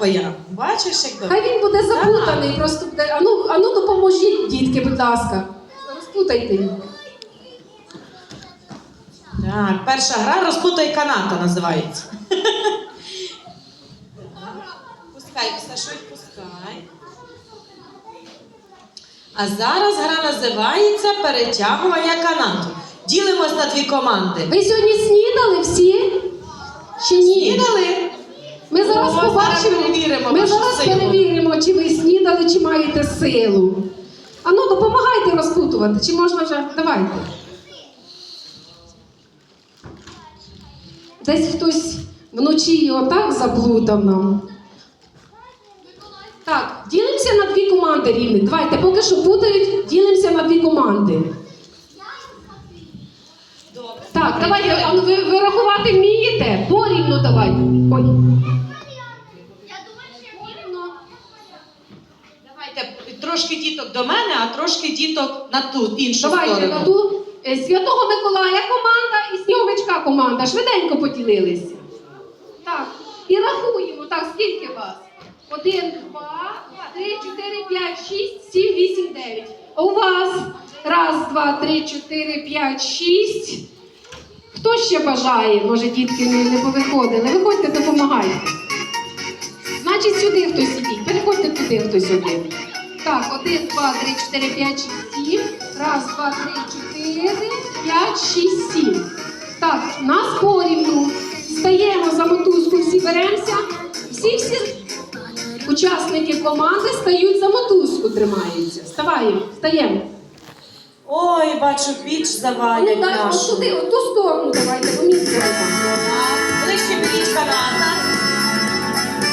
твоя. Бачиш, якби. Хай він буде запутаний, просто буде. Ану, ану допоможіть, дітки, будь ласка. Розпутайте його. Так, перша гра розпутай каната називається. Пускай, Сашуй, пускай. А зараз гра називається перетягування канату. Ділимось на дві команди. Ви сьогодні снідали всі? Чи ні? Снідали? Ми зараз О, зараз побачимо. перевіримо Ми вашу зараз силу. перевіримо, чи ви снідали, чи маєте силу. Ану, допомагайте розпутувати, чи можна вже. Давайте. Десь хтось вночі його так заблудав нам. Так, ділимося на дві команди рівних. Давайте, поки що путають, ділимося на дві команди. Так, давайте, а ну ви, ви рахувати вмієте? Порівну давайте. Ой. Порівну. Давайте трошки діток до мене, а трошки діток на ту іншу Давайте сторону. на ту е, Святого Миколая команда і Сніговичка команда. Швиденько поділилися. Так. І рахуємо. Так, скільки вас? Один, два, три, чотири, п'ять, шість, сім, вісім, дев'ять. А у вас? Раз, два, три, чотири, п'ять, шість. Хто ще бажає? Може, дітки не, не повиходили. Виходьте, допомагайте. Значить, сюди хтось ідіть. Переходьте туди хтось один. Так, один, два, три, чотири, п'ять, шість, сім. Раз, два, три, чотири, п'ять, шість, сім. Так, нас порівну. Стаємо за мотузку, всі беремося. Всі всі учасники команди стають за мотузку, тримаються. Вставаємо, стаємо. Ой, бачу, піч Ну, завалять так, от нашу. туди, от ту сторону давайте. Так, Ближче підіть каната.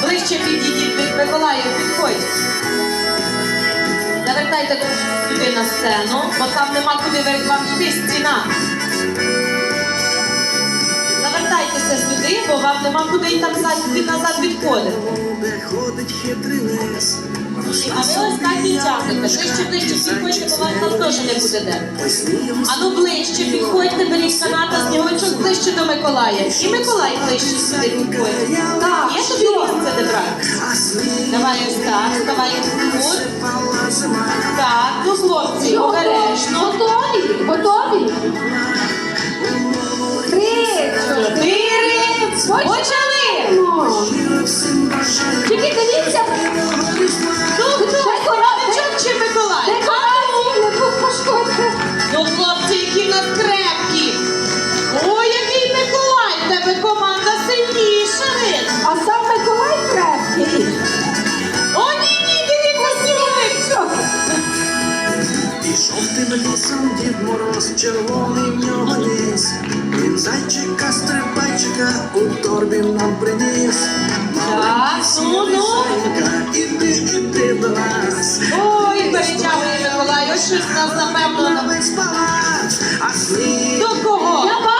Ближче підійдіть від Миколая, підходь. Завертайте сюди на сцену, бо там нема куди вам йти стіна. Завертайтеся сюди, бо вам нема куди і там назад, назад відходити. А ви ось так і тягнете. Ближче, ближче підходьте, бо вам там теж не буде де. Ану ближче, підходьте, беріть каната, сніговичок ближче до Миколая. І Миколай ближче сюди підходить. Так, Є тобі місце де брати? Давай ось так, давай тут. Так, ну хлопці, обережно. Готові? Готові? Три, Чотири. Почали! Тільки дивіться, Ну? Миколайчик чи Миколай? декорації не пошкодьте. Ну, хлопці, які в нас крепкі. Тим лісом Дід Мороз, червоний в нього ліс. Він зайчика, стрибайчика у торбі нам приніс. Так, ну, ну. Іди, іди до нас. Ой, перетягує Миколай, ось щось нас напевно. На весь палац, а слід. До кого? Я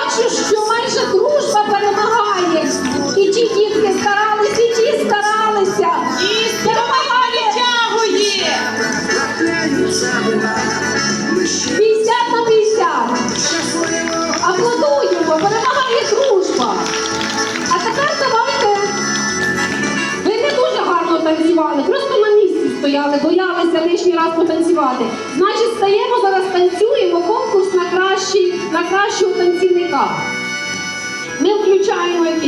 місці боялися лишній раз потанцювати. Значить, стаємо зараз, танцюємо конкурс на кращі, на кращого танцівника. Ми включаємо якийсь